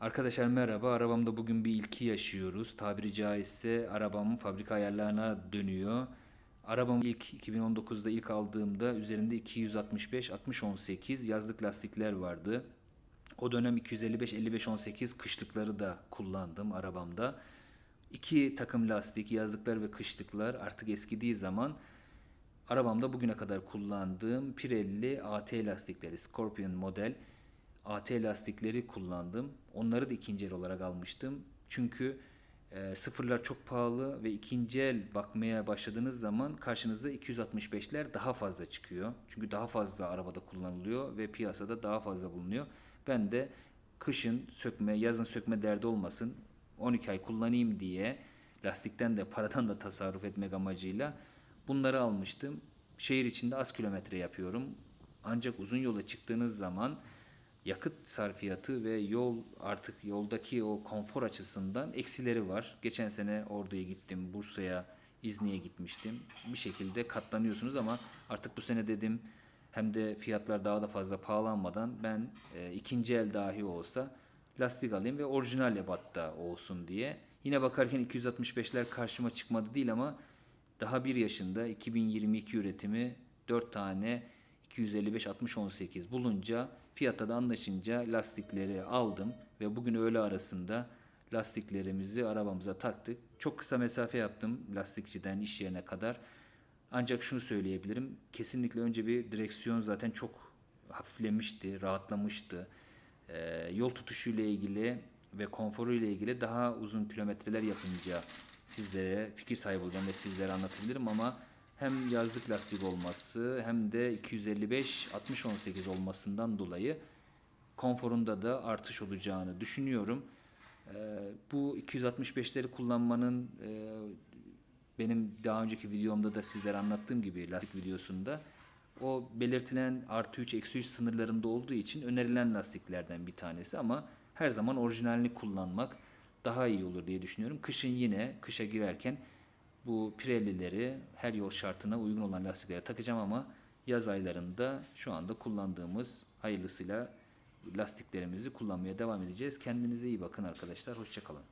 Arkadaşlar merhaba. Arabamda bugün bir ilki yaşıyoruz. Tabiri caizse arabam fabrika ayarlarına dönüyor. Arabamı ilk 2019'da ilk aldığımda üzerinde 265 60 18 yazlık lastikler vardı. O dönem 255 55 18 kışlıkları da kullandım arabamda. İki takım lastik, yazlıklar ve kışlıklar artık eskidiği zaman arabamda bugüne kadar kullandığım Pirelli AT lastikleri, Scorpion model AT lastikleri kullandım. Onları da ikinci el olarak almıştım. Çünkü e, sıfırlar çok pahalı ve ikinci el bakmaya başladığınız zaman karşınıza 265'ler daha fazla çıkıyor. Çünkü daha fazla arabada kullanılıyor ve piyasada daha fazla bulunuyor. Ben de kışın sökme, yazın sökme derdi olmasın. 12 ay kullanayım diye lastikten de paradan da tasarruf etmek amacıyla bunları almıştım. Şehir içinde az kilometre yapıyorum. Ancak uzun yola çıktığınız zaman yakıt sarfiyatı ve yol artık yoldaki o konfor açısından eksileri var. Geçen sene Ordu'ya gittim, Bursa'ya, İzni'ye gitmiştim. Bir şekilde katlanıyorsunuz ama artık bu sene dedim hem de fiyatlar daha da fazla pahalanmadan ben e, ikinci el dahi olsa lastik alayım ve orijinal ebatta olsun diye. Yine bakarken 265'ler karşıma çıkmadı değil ama daha bir yaşında 2022 üretimi 4 tane 255 60 18 bulunca fiyatta da anlaşınca lastikleri aldım ve bugün öğle arasında lastiklerimizi arabamıza taktık. Çok kısa mesafe yaptım lastikçiden iş yerine kadar. Ancak şunu söyleyebilirim. Kesinlikle önce bir direksiyon zaten çok hafiflemişti, rahatlamıştı. Ee, yol tutuşuyla ilgili ve konforu ile ilgili daha uzun kilometreler yapınca sizlere fikir sahibi olacağım ve sizlere anlatabilirim ama hem yazlık lastik olması hem de 255 60 18 olmasından dolayı konforunda da artış olacağını düşünüyorum. Ee, bu 265'leri kullanmanın e, benim daha önceki videomda da sizlere anlattığım gibi lastik videosunda o belirtilen artı 3 eksi 3 sınırlarında olduğu için önerilen lastiklerden bir tanesi ama her zaman orijinalini kullanmak daha iyi olur diye düşünüyorum. Kışın yine kışa girerken bu Pirelli'leri her yol şartına uygun olan lastiklere takacağım ama yaz aylarında şu anda kullandığımız hayırlısıyla lastiklerimizi kullanmaya devam edeceğiz. Kendinize iyi bakın arkadaşlar. Hoşçakalın.